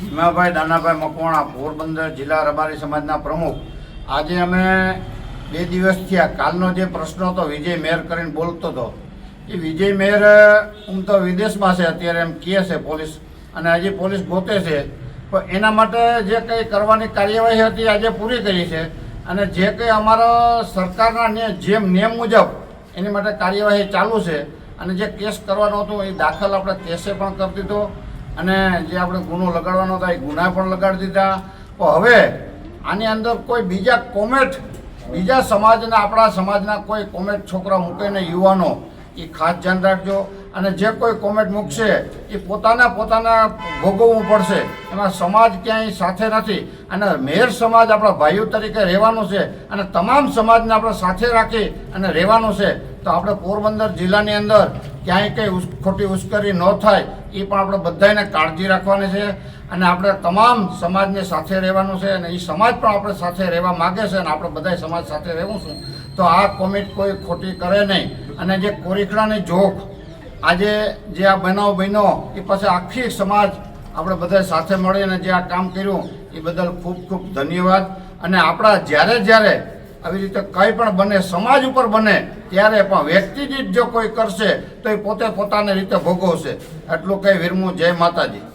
ભીમાભાઈ દાનાભાઈ મકવાણા, પોરબંદર જિલ્લા રબારી સમાજના પ્રમુખ. આજે અમે બે દિવસ થયા. કાલનો જે પ્રશ્ન હતો, વિજય મેર કરીને બોલતો હતો. એ વિજય મેર હું તો વિદેશમાં છે, અત્યારે એમ કહે છે પોલીસ. અને હજી પોલીસ ગોતે છે. પણ એના માટે જે કંઈ કરવાની કાર્યવાહી હતી, આજે પૂરી કરી છે. અને જે કંઈ અમારા સરકારના જેમ નિયમ મુજબ એની માટે કાર્યવાહી ચાલુ છે. અને જે કેસ કરવાનો હતો, એ દાખલ આપણે કેસે પણ કરી દીધો. અને જે આપણે ગુનો લગાડવાનો હતા એ ગુના પણ લગાડી દીધા. તો હવે આની અંદર કોઈ બીજા કોમેટ બીજા સમાજના, આપણા સમાજના કોઈ કોમેટ છોકરા મૂકે ને યુવાનો, એ ખાસ ધ્યાન રાખજો. અને જે કોઈ કોમેન્ટ મૂકશે, એ પોતાના પોતાના ભોગવવું પડશે. એમાં સમાજ ક્યાંય સાથે નથી. અને મેર સમાજ આપણા ભાઈઓ તરીકે રહેવાનું છે અને તમામ સમાજને આપણે સાથે રાખી અને રહેવાનું છે. તો આપણે પોરબંદર જિલ્લાની અંદર ક્યાંય કંઈ ખોટી ઉશ્કેરી ન થાય, એ પણ આપણે બધાને કાળજી રાખવાની છે અને આપણે તમામ સમાજને સાથે રહેવાનું છે અને એ સમાજ પણ આપણે સાથે રહેવા માગે છે અને આપણે બધા સમાજ સાથે રહેવું છું. તો આ કોમિટ કોઈ ખોટી કરે નહીં. અને જે કોરીખડાની જોખ આજે જે આ બનાવ બન્યો, એ પાસે આખી સમાજ આપણે બધા સાથે મળીને જે આ કામ કર્યું, એ બદલ ખૂબ ખૂબ ધન્યવાદ. અને આપણા જ્યારે જ્યારે આવી રીતે કંઈ પણ બને, સમાજ ઉપર બને, ત્યારે પણ વ્યક્તિ દીઠ જો કોઈ કરશે, તો એ પોતે પોતાની રીતે ભોગવશે. એટલું કહી વીરમું જય માતાજી.